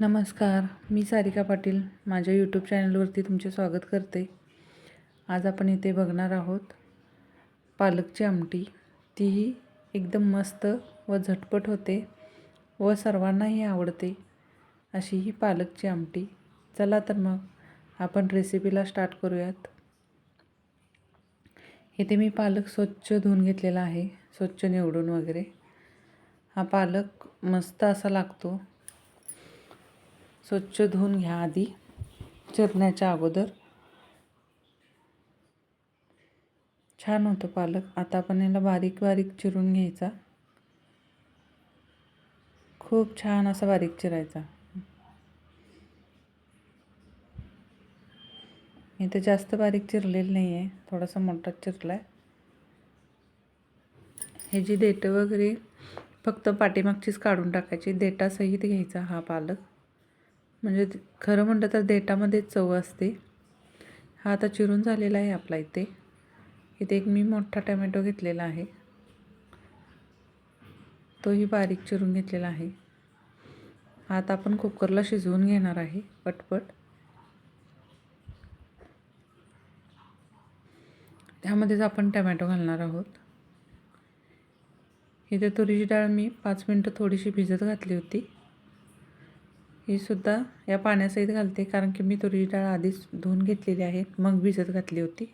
नमस्कार मी सारिका पाटील. माझ्या यूट्यूब चॅनलवरती तुमचे स्वागत करते. आज आपण इथे बघणार आहोत पालकची आमटी. तीही एकदम मस्त व झटपट होते व सर्वांनाही आवडते अशी ही पालकची आमटी. चला तर मग आपण रेसिपीला स्टार्ट करूयात. इथे मी पालक स्वच्छ धुवून घेतलेला आहे स्वच्छ निवडून वगैरे. हा पालक मस्त असा लागतो. स्वच्छ धुवून घ्या आधी चिरण्याच्या अगोदर. छान होतं पालक. आता आपण याला बारीक बारीक चिरून घ्यायचा. खूप छान असा बारीक चिरायचा. मी तर जास्त बारीक चिरलेलं नाही आहे थोडासा मोठा चिरला आहे हे जी देठं वगैरे फक्त पाठीमागचीच काढून टाकायची देटासहित घ्यायचा हा पालक. म्हणजे खरं म्हटलं तर देठामध्ये चव असते. हा आता चिरून झालेला आहे आपला इथे. इथे एक मी मोठा टमॅटो घेतलेला आहे. तोही बारीक चिरून घेतलेला आहे. आता आपण कुकरला शिजवून घेणार आहे पटपट. त्यामध्येच आपण टमॅटो घालणार आहोत. इथे तुरीची डाळ मी पाच मिनटं थोडीशी भिजत घातली होती. ही सुद्धा या पाण्यासहित घालते कारण की मी तुरीची डाळ आधीच धुवून घेतलेली आहे. मग भिजत घातली होती.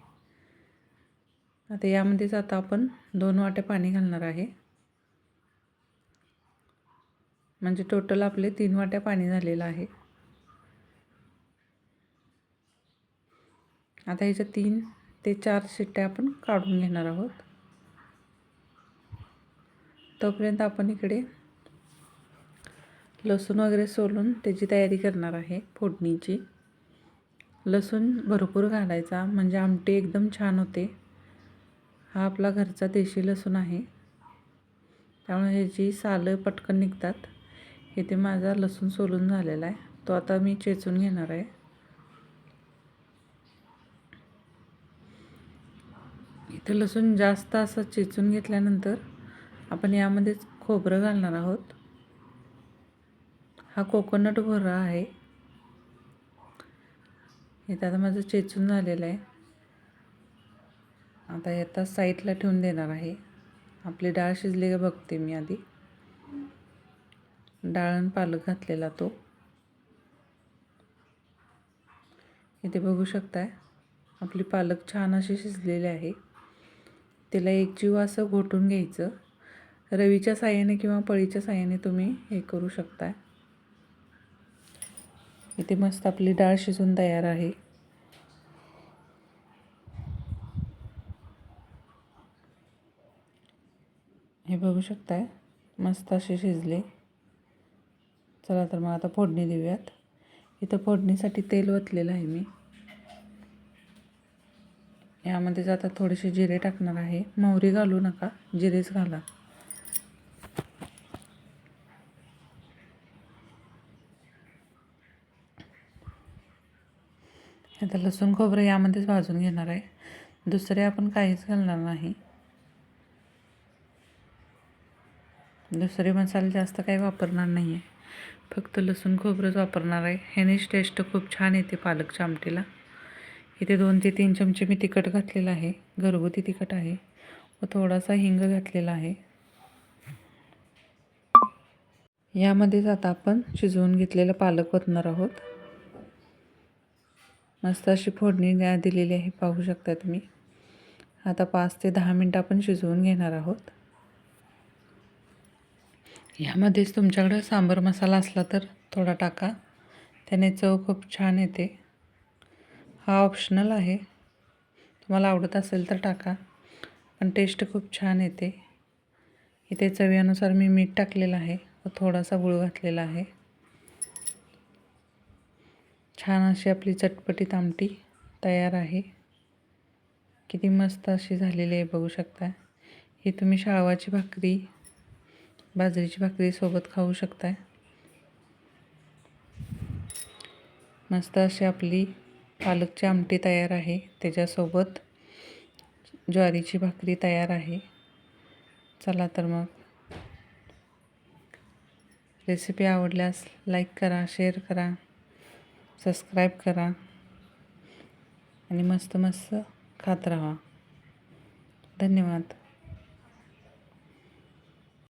आता यामध्येच आता आपण दोन वाटे पाणी घालणार आहे. म्हणजे टोटल आपले तीन वाट्या पाणी झालेलं आहे. आता ह्याच्या तीन ते चार शिट्ट्या आपण काढून घेणार आहोत. तोपर्यंत आपण इकडे लसूण वगैरे सोलून त्याची तयारी करणार आहे फोडणीची. लसूण भरपूर घालायचा म्हणजे आमटी एकदम छान होते. हा आपला घरचा देशी लसूण आहे. त्यामुळे ह्याची सालं पटकन निघतात. इथे माझा लसूण सोलून झालेला आहे. तो आता मी चेचून घेणार आहे. इथे लसूण जास्त असं चेचून घेतल्यानंतर आपण यामध्येच खोबरं घालणार आहोत. हा कोकोनट भोरा आहे. इथं आता माझं चेचून झालेलं आहे. आता आता साईडला ठेवून देणार आहे. आपली डाळ शिजली का बघते मी आधी. डाळ पालक घातलेला तो. इथे बघू शकताय आपली पालक छान अशी शिजलेली आहे. तिला एक जीव असं घोटून घ्यायचं. रवीच्या साह्याने किंवा पळीच्या साह्याने तुम्ही हे करू शकताय. इथे मस्त आपली डाळ शिजून तयार आहे. हे बघू शकताय मस्त असे शिजले. चला तर मग आता फोडणी देऊयात. इथं फोडणीसाठी तेल ओतलेलं आहे मी. यामध्ये आता थोडेसे जिरे टाकणार आहे. मोहरी घालू नका जिरेच घाला. आता लसूण खोबरं यामध्येच भाजून घेणार आहे. दुसरे आपण काहीच घालणार नाही. दुसरे मसाले जास्त काही वापरणार नाही आहे फक्त लसूण खोबरंच वापरणार आहे. ह्यानेच टेस्ट खूप छान येते पालकच्या आमटीला इथे दोन ते तीन चमचे मी तिखट घातलेलं आहे. घरगुती तिखट आहे. व थोडासा हिंग घातलेला आहे. यामध्येच आता आपण शिजवून घेतलेलं पालक ओतणार आहोत. मस्त अशी फोडणी दिलेली आहे पाहू शकता तुम्ही. आता पाच ते दहा मिनटं आपण शिजवून घेणार आहोत. यामध्येच तुमच्याकडं सांबर मसाला असला तर थोडा टाका. त्याने चव खूप छान येते. हा ऑप्शनल आहे. तुम्हाला आवडत असेल तर टाका पण टेस्ट खूप छान येते. इथे चवीनुसार मी मीठ टाकलेलं आहे व थोडासा गुळ घातलेला आहे. छान अशी आपली चटपटीत आमटी तयार आहे. किती मस्त अशी झालेली आहे बघू शकता. ही तुम्ही शाळवाची भाकरी बाजरीची भाकरी सोबत खाऊ शकताय. मस्त अशी आपली पालकची आमटी तयार आहे. त्याच्यासोबत ज्वारीची भाकरी तयार आहे. चला तर मग. रेसिपी आवडल्यास लाईक करा शेअर करा. सबस्क्राईब करा आणि मस्त मस्त खात राहा. धन्यवाद.